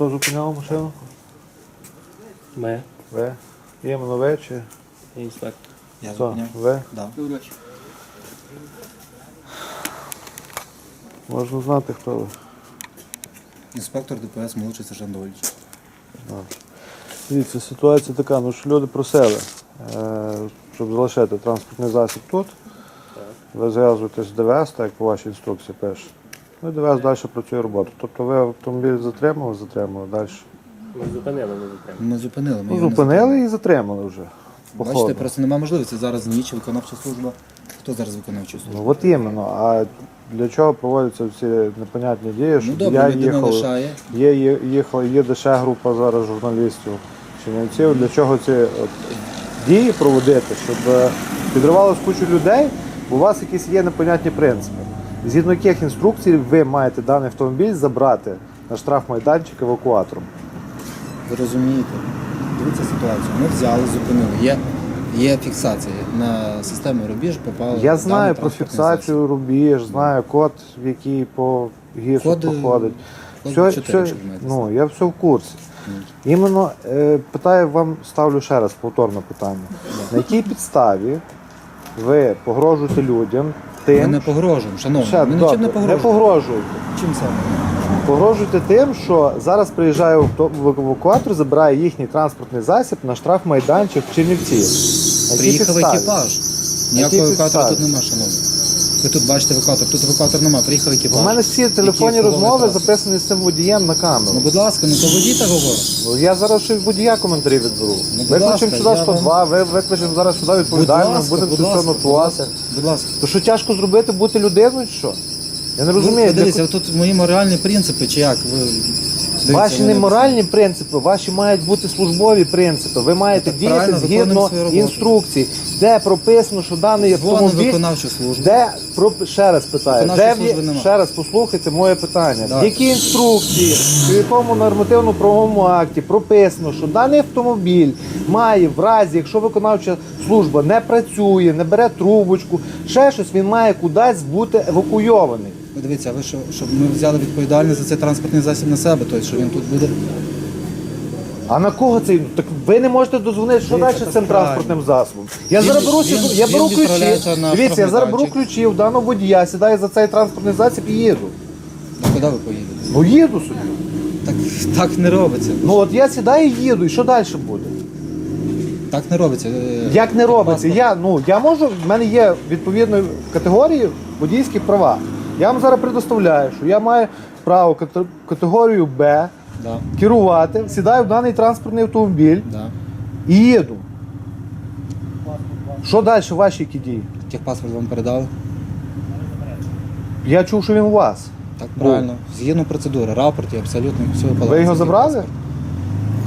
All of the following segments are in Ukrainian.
Хто зупиняв машину? Ми. Ви? Іменно ви чи Інспектор. Я хто? зупиняв. Ви? Да. Можна знати, хто ви. Інспектор ДПС, молодший сержант Довольч. Дивіться, ситуація така, ну що люди просили, е, щоб залишити транспортний засіб тут. Ви зв'язуєтесь з ДВС, так як по вашій інструкції пише. Ну і ДВС далі працює роботу. Тобто ви автомобіль затримали, затримали далі. Ми зупинили, не затримали. Ми зупинили. Ми Ну, його не зупинили і затримали вже. по Бачите, просто немає можливості. Зараз ніч, виконавча служба. Хто зараз виконавча служба? Ну от іменно. А для чого проводяться всі непонятні дії? Ну Щоб добре, я людина їхав, лишає. є, є, їхала, їде ще група зараз журналістів чинівців. Для чого ці от, дії проводити, щоб е, підривалось кучу людей, бо у вас якісь є непонятні принципи. Згідно яких інструкцій ви маєте даний автомобіль забрати на штрафмайданчик евакуатором. Ви розумієте? Дивіться ситуацію. Ми взяли, зупинили. Є, є фіксація. На систему рубіж попали. Я знаю про фіксацію рубіж, знаю код, в який по гіршу проходить. Все, 4, все, ну, я все в курсі. Іменно е, питаю вам, ставлю ще раз повторне питання. На якій підставі ви погрожуєте людям засіб. Ми не погрожуємо, шановні. Ще, Ми нічим добре, не не погрожуємо. погрожуєте. Чим саме? Погрожуйте тим, що зараз приїжджає авто- евакуатор, забирає їхній транспортний засіб на штрафмайданчик в Чернівці. На якій Приїхав підставі? екіпаж. Ніякого евакуатора тут нема, шановні. Ви тут бачите евакуатор, тут евакуатор нема, приїхав екіпаж. У мене всі телефонні який розмови записані з цим водієм на камеру. Ну, будь ласка, ну то водій так говорить. Ну, Я зараз ще від водія коментарі відберу. Ну, будь ласка, сюди я 102, ви викличемо зараз сюди Будь відповідально, ласка, будемо будь це все ласка, нотувати. будь ласка. То що тяжко зробити, бути людиною, чи що? Я не Ну, розумію. дивіться, для- тут мої моральні принципи, чи як? Ви, Ваші не моральні принципи, ваші мають бути службові принципи. Ви маєте так діяти правильно, згідно виконуємо свою роботу. інструкцій, де прописано, що даний Дзвонимо в автомобіль. виконавчу службу. Де про ще раз питаю, де в є- служби нема. ще раз послухайте моє питання. Давай. Які інструкції, в якому нормативно-правовому акті прописано, що даний автомобіль має в разі, якщо виконавча служба не працює, не бере трубочку, ще щось, він має кудись бути евакуйований. Ви Дивіться, ви що, щоб ми взяли відповідальність за цей транспортний засіб на себе, тобто, що він тут буде. А на кого цей? Так ви не можете дозвонити, що далі Дивіться, з цим правильно. транспортним засобом. Я Він- зараз беру, він- я він беру ключі. відправляється на Дивіться, я зараз беру ключі в даного водія, сідаю за цей транспортний засіб і їду. Ну куди ви поїдете? Ну їду собі. Так, так не робиться. Ну от я сідаю і їду, і що далі буде? Так не робиться. Е, Як не робиться? Я, ну, я можу, в мене є відповідної категорії водійські права. Я вам зараз предоставляю, що я маю право категорію Б Да, керувати, сідаю в даний транспортний автомобіль да. і їду. Що далі ваші які дії? Техпаспорт вам передали? Я чув, що він у вас. Так, правильно. Згідно процедури, рапорт і абсолютно все Ви його забрали?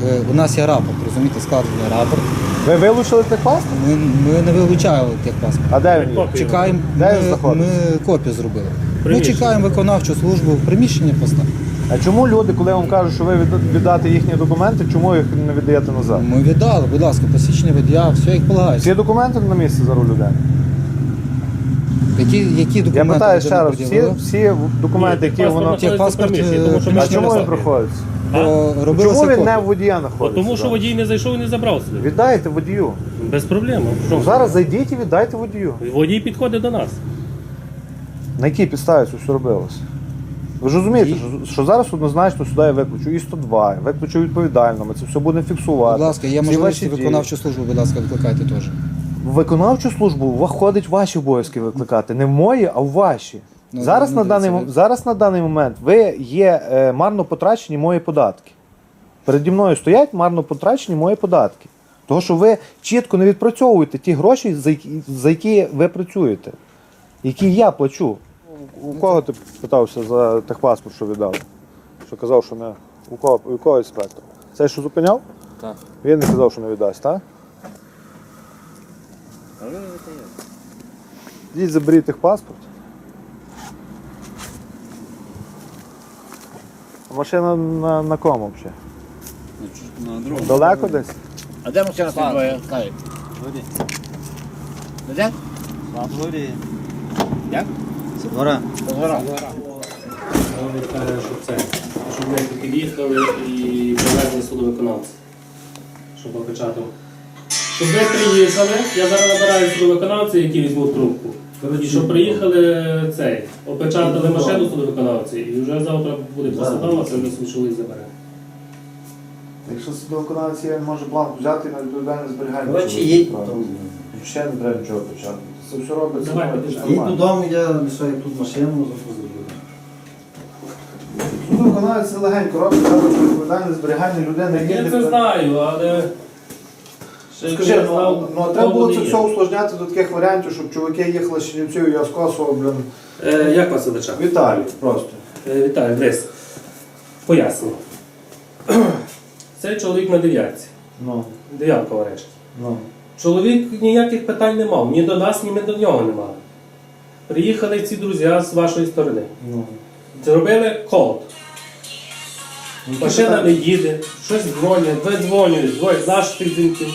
Е, У нас є рапорт, розумієте, складений рапорт. Ви вилучили техпаспорт? Ми, ми не вилучали техпаспорт. А де він. Чекаємо, Де він ми, знаходиться? ми копію зробили. Ми Приміщення. чекаємо виконавчу службу в приміщенні поста. А чому люди, коли вам кажуть, що ви від- віддати їхні документи, чому їх не віддаєте назад? Ми віддали, будь ласка, посвідчення водія, все як полагається. Всі документи на місці зараз у людей? Які, які Я питаю людина ще раз, всі, всі документи, які Паспорт воно. знаходиться в приміщенні, е, тому що А чому він? Бо Чому він не копія. в водія Бо знаходиться? Тому що водій не зайшов і не забрав собі. Віддайте водію. Без проблем. Що? Зараз зайдіть і віддайте водію. Водій підходить до нас. На якій підставі це все робилося? Ви ж розумієте, що, що зараз однозначно сюди я виключу і 102, я виключу відповідально, ми це все будемо фіксувати. Будь ласка, є Всі можливість ваші дії. виконавчу службу, будь ласка, викликайте теж. Виконавчу службу входить ваші обов'язки викликати. Не в мої, а в ваші. Ну, зараз, ну, на дивіться, даний, ви- зараз на даний момент ви є е, марно потрачені мої податки. Переді мною стоять марно потрачені мої податки. Тому що ви чітко не відпрацьовуєте ті гроші, за які, за які ви працюєте, які я плачу. У кого ти питався за техпаспорт, що віддали? Що казав, що не. У кого, у кого інспектор? Цей, що зупиняв? Так. Він не казав, що не віддасть, так? Йдіть заберіть техпаспорт. А машина на, на кому взагалі? На другому. Далеко десь? А де машина стоїть твоя? Кай. Як? Каже, що це. щоб ми під'їхали і привезли судовиконавця. Щоб опечатати. Щоб ви приїхали, я зараз набираю судовиконавця, які візьмуть трубку. І щоб приїхали цей, опечатали машину судовиконавці, і вже завтра буде постанова, це вже свій чоловік забере. Якщо він може бланк взяти і на відповідальне зберігання. Коротше, Ще не треба нічого почати. Це все робиться. Давай, ну, підійди. Їдь нормально. додому, я лишаю тут машину, забуду. Судовиконавець це легенько робить, треба відповідальне зберігання людини є. Я не- це знаю, але. ще Скажи, я ну, знав, ну, хто треба було вони це є. все усложняти до таких варіантів, щоб чуваки їхали з Чернівців і я з Косово, блін. Е, як вас велича? Віталій просто. Е, Віталій, дивись. Поясню. Цей чоловік на дев'ятці. Ну, Дев'ятка врешті. ну. Чоловік ніяких питань не мав, ні до нас, ні ми до нього не мали. Приїхали ці друзі з вашої сторони. ну. Зробили код. Ну, Машина не їде, щось дзвонять, видзвонюють, дзвонять наших дзвінків.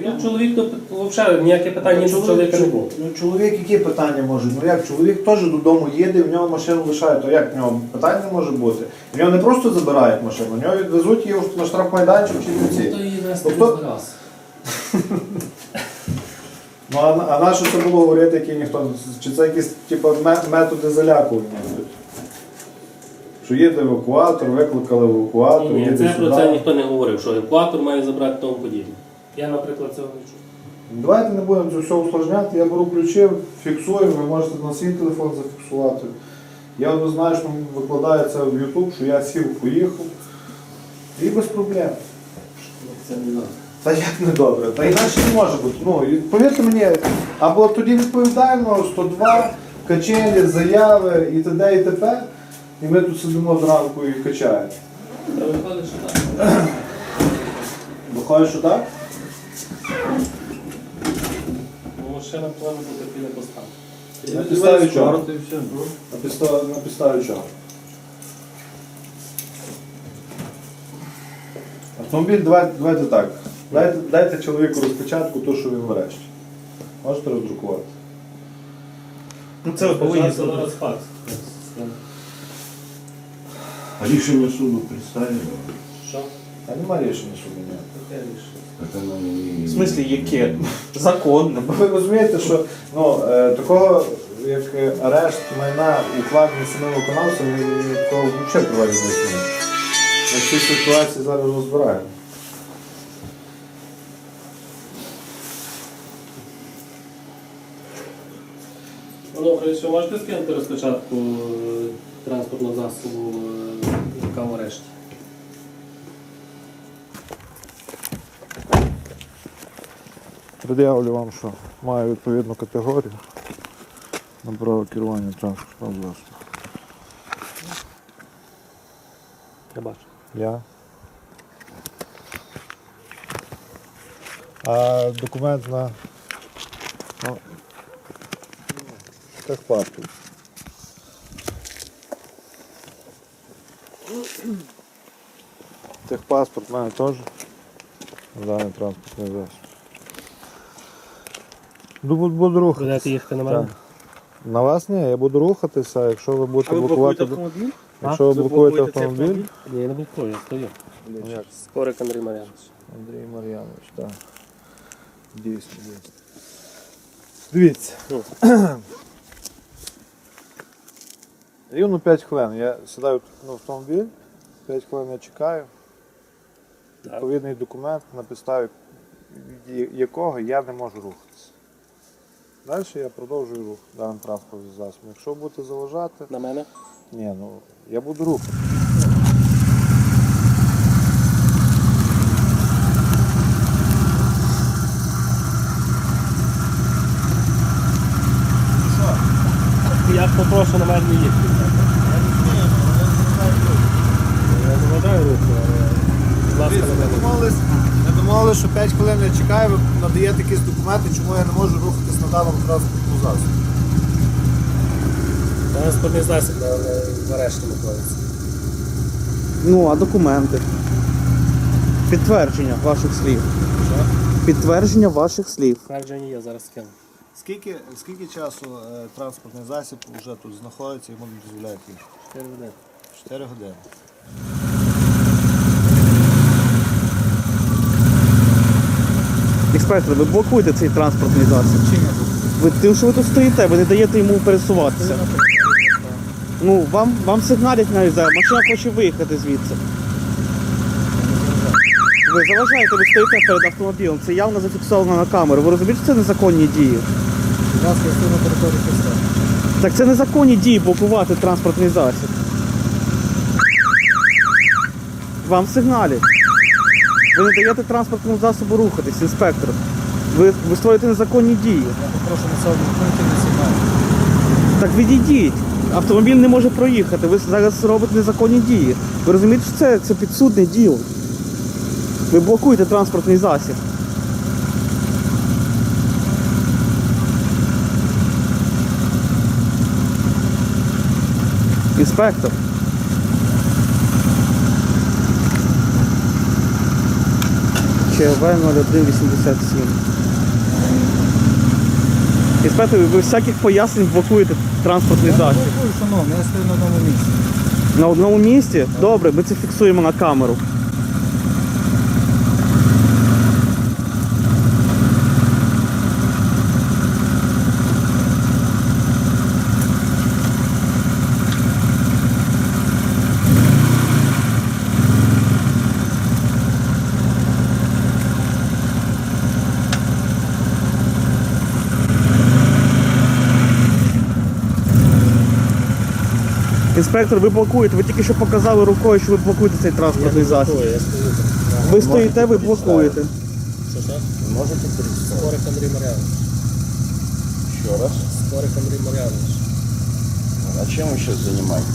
Ну, чоловік то взагалі ніяке питання іншого чоловіка не було. Ну, чоловік які питання можуть? Ну як чоловік теж додому їде, в нього машину лишають, то як в нього питань не може бути? В нього не просто забирають машину, в нього відвезуть її на штрафмайданчик чи її нас Тобто-? Ну а, а на що це було говорити, які ніхто чи це якісь типу, методи залякування? Що їде евакуатор, викликали евакуатор, Ні, їде це сюди. про це ніхто не говорив, що евакуатор має забрати тому подібне. Я, наприклад, цього не чув. Давайте не будемо це все усложняти. Я беру ключі, фіксую, ви можете на свій телефон зафіксувати. Я однозначно викладаю це в YouTube, що я сів, поїхав. І без проблем. Це не надо. Та як не добре? Та інакше не може бути. Ну, і повірте мені, або тоді відповідально 102, качелі, заяви і т.д. і т.п. І ми тут сидимо зранку і качаємо. Та виходить, що так. Виходить, що так? Ну, машина повинна бути біля поставки. На підставі чого? і все. На підставі, на підставі чого? Автомобіль, давайте, давайте так. Дайте, дайте чоловіку розпечатку, то, що він в. Можете роздрукувати. Ну, це повинні зараз факс. А рішення суду представили? Що? А нема рішення суду ніякого. Таке рішення. Так оно не... В смислі, яке? Законне. Ви розумієте, що ну, е, такого, як е, арешт майна укладений самим виконавцем, такого взагалі проведення не існує. Ми цій ситуації зараз розбираємо. Ну, добре, що можете скинути розпочатку е, транспортного засобу, е, яка в арешті? Пред'явлю вам, що маю відповідну категорію на право керування транспортного засобу. Я бачу. Я. А документ на ну, техпаспорт. Техпаспорт в мене теж. Даний транспортний засіб. Буду, буду рухатися. Будете їхати на мене? На вас ні, я буду рухатися, якщо ви будете блокувати. автомобіль? Якщо ви блокуєте автомобіль. Ні, я не блокую, я стою. Ну. Скорик Андрій Мар'янович. Андрій Мар'янович, так. Дійсно, дійсно. Дивіться. Рівно 5 хвилин. Я сідаю в автомобіль, 5 хвилин я чекаю. Відповідний документ, на підставі якого я не можу рухатися. Далі я продовжую рух даним транспортним засобом. Якщо будете заважати, На мене? ні, ну я буду рухати. Я попрошу на мене не їхати. Я заважаю руку, але будь ласка на ми домовились, що 5 хвилин я чекаю, ви надаєте якісь документи, чому я не можу рухатись на даному транспортному засобі. Транспортний засіб на в арешті знаходиться. Ну, а документи? Підтвердження ваших слів. Підтвердження ваших слів. Твердження я зараз скину. Скільки, скільки часу е, транспортний засіб вже тут знаходиться і йому не дозволяють їхати? 4 години. 4 години. Інспектор, ви блокуєте цей транспортний засіб. Чим я? Ви тим, що ви тут стоїте, ви не даєте йому пересуватися. Ну, вам, вам сигналять навіть зараз, машина хоче виїхати звідси. Ви заважаєте, ви стоїте перед автомобілем. Це явно зафіксовано на камеру. Ви розумієте, що це незаконні дії? Будь ласка, я стою на території КСТ. Так це незаконні дії блокувати транспортний засіб. Вам сигналять. Ви не даєте транспортному засобу рухатись, інспектор. Ви, ви створюєте незаконні дії. Я попрошу населений пункт не сигнал. Так відійдіть. Автомобіль не може проїхати. Ви зараз робите незаконні дії. Ви розумієте, що це, це підсудне діло. Ви блокуєте транспортний засіб. Інспектор. ЧВ 0187. Інспектор, ви всяких пояснень блокуєте транспортний засіб. блокую, шановний, я стою на одному місці. На одному місці? Добре, ми це фіксуємо на камеру. Інспектор, ви блокуєте. Ви тільки що показали рукою, що ви блокуєте цей транспортний засіб. Ви стоїте, ви блокуєте. Можете представить? Скорик Андрій Мар'янович. Еще раз. Скорик Андрій Мар'янович. А чем вы сейчас занимаетесь?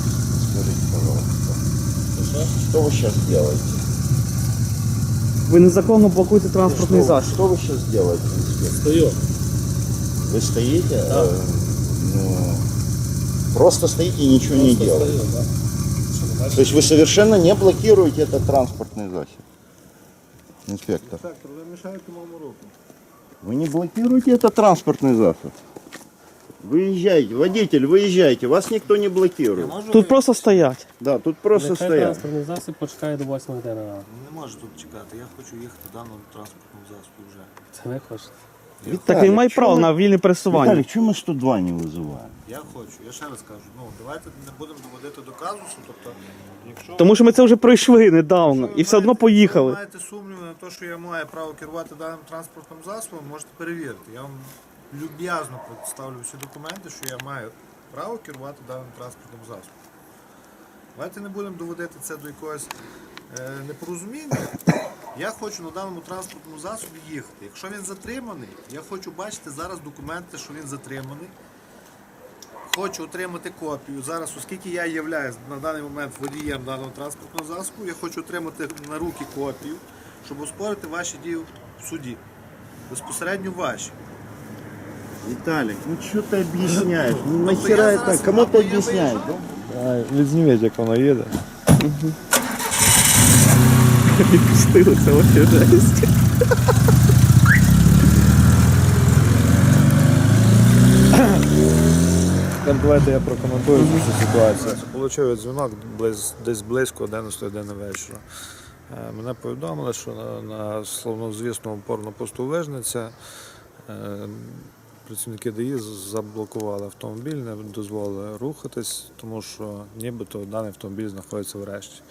Скажите, пожалуйста. Что вы сейчас делаете? Ви незаконно блокуєте транспортний что, засіб. что вы сейчас делаете, инспектор? Стою. Вы стоите? э, ну, просто стоите и ничего не делаете. То есть вы совершенно не блокируете этот транспортный засіб. Инспектор. ви мішаєте моєму руху. Вы не блокируете этот транспортный засоб. Выезжайте, водитель, выезжайте, вас никто не блокирует. Тут просто стоять. Да, тут просто Нехай стоят. транспортний засіб почекає до 8 години ранку. Не можу тут чекати, я хочу їхати даному транспортному засобу вже. Це не хочете. Так він має право на вільне пересування. Виталик, чего мы 102 не вызываем? Я хочу, я ще раз кажу, ну давайте не будемо доводити до казусу, тобто, якщо Тому що ми це вже пройшли недавно і все одно ви поїхали. маєте сумніви на те, що я маю право керувати даним транспортним засобом, можете перевірити. Я вам люб'язно представлю всі документи, що я маю право керувати даним транспортним засобом. Давайте не будемо доводити це до якогось е, непорозуміння. Я хочу на даному транспортному засобі їхати. Якщо він затриманий, я хочу бачити зараз документи, що він затриманий. Хочу отримати копію. Зараз, оскільки я являюсь на даний момент водієм даного транспортного засобу, я хочу отримати на руки копію, щоб оспорити ваші дії в суді. Безпосередньо ваші. Виталик, ну что ты объясняешь? Ну я нахера зараз это? Кому ты або я объясняешь? вийшов. Відзніміть, як воно їде. Відпустили це вообще жесть. Тепер давайте я прокоментую цю ситуацію. Получив дзвінок десь близько 11 години вечора. Е, Мене повідомили, що на, на славнозвісному порнопосту Вижниця е, працівники ДАІ заблокували автомобіль, не дозволили рухатись, тому що нібито даний автомобіль знаходиться в решті.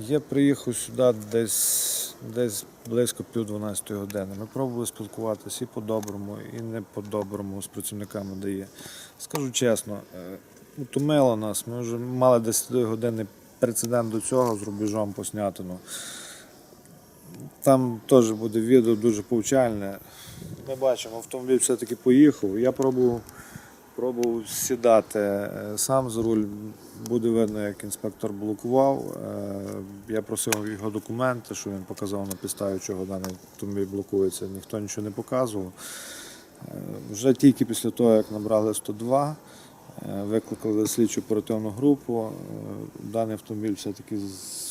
Я приїхав сюди десь, десь близько пів 12 години. Ми пробували спілкуватися і по-доброму, і не по-доброму з працівниками ДАІ. Скажу чесно, е, утомило нас. Ми вже мали 10 годинний прецедент до цього з рубежом по снятину. Там теж буде відео дуже повчальне. Ми бачимо, автомобіль все-таки поїхав. Я пробував, пробував сідати е, сам за руль. Буде видно, як інспектор блокував. Е, Я просив його документи, що він показав на підставі, чого даний автомобіль блокується. Ніхто нічого не показував. Е, Вже тільки після того, як набрали 102, е, викликали слідчу оперативну групу. Даний автомобіль все-таки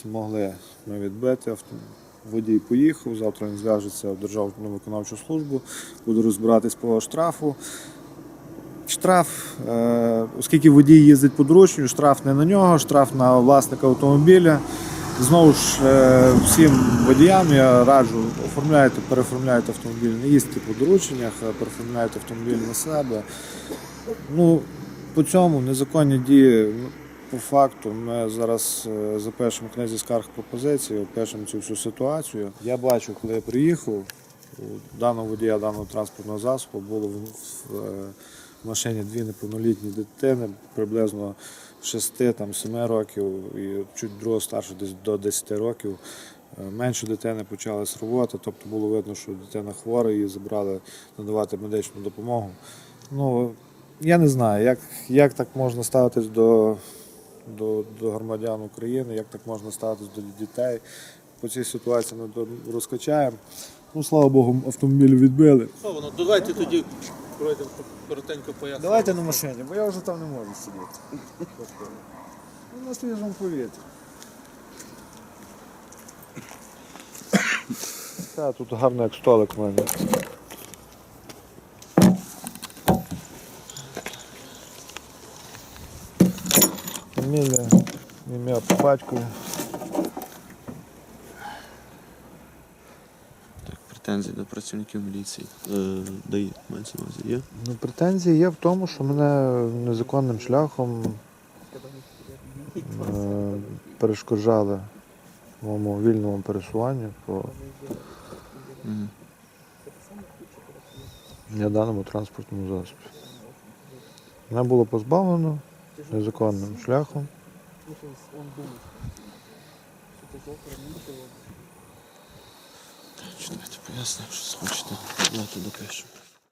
змогли ми відбити. Водій поїхав, завтра він зв'яжеться в Державну виконавчу службу, буде розбиратись по штрафу. Штраф, е, оскільки водій їздить по доручню, штраф не на нього, штраф на власника автомобіля. Знову ж е, всім водіям я раджу, оформляйте, переоформляйте автомобіль, не їздьте по дорученнях, а переоформляйте автомобіль на себе. Ну, по цьому незаконні дії, ну, по факту, ми зараз е, запишемо книзі скарг пропозиції, опишемо цю всю ситуацію. Я бачу, коли я приїхав, у даного водія даного транспортного засобу було в, в, машині дві неповнолітні дитини, приблизно 6-7 років і чуть друга старша десь до 10 років. Е, Менше дитини почалась робота, тобто було видно, що дитина хвора, її забрали надавати медичну допомогу. Ну, я не знаю, як, як так можна ставитись до, до, до громадян України, як так можна ставитись до дітей. По цій ситуації ми розкачаємо. Ну, слава Богу, автомобіль відбили. Давайте тоді пройдемо коротенько пояснення. Давайте на машині, бо я вже там не можу сидіти. Ну, на свіжому повітрі. Так, тут гарно як столик у мене. Фамілія, ім'я по батькові. Претензії до працівників міліції е, дає мається на увазі є. Ну, претензії є в тому, що мене незаконним шляхом е, перешкоджали моєму вільному пересуванню по Мгм. я даному транспортному засобі. Мене було позбавлено незаконним шляхом. Читайте, пояснення, що схочете, я туди допишемо.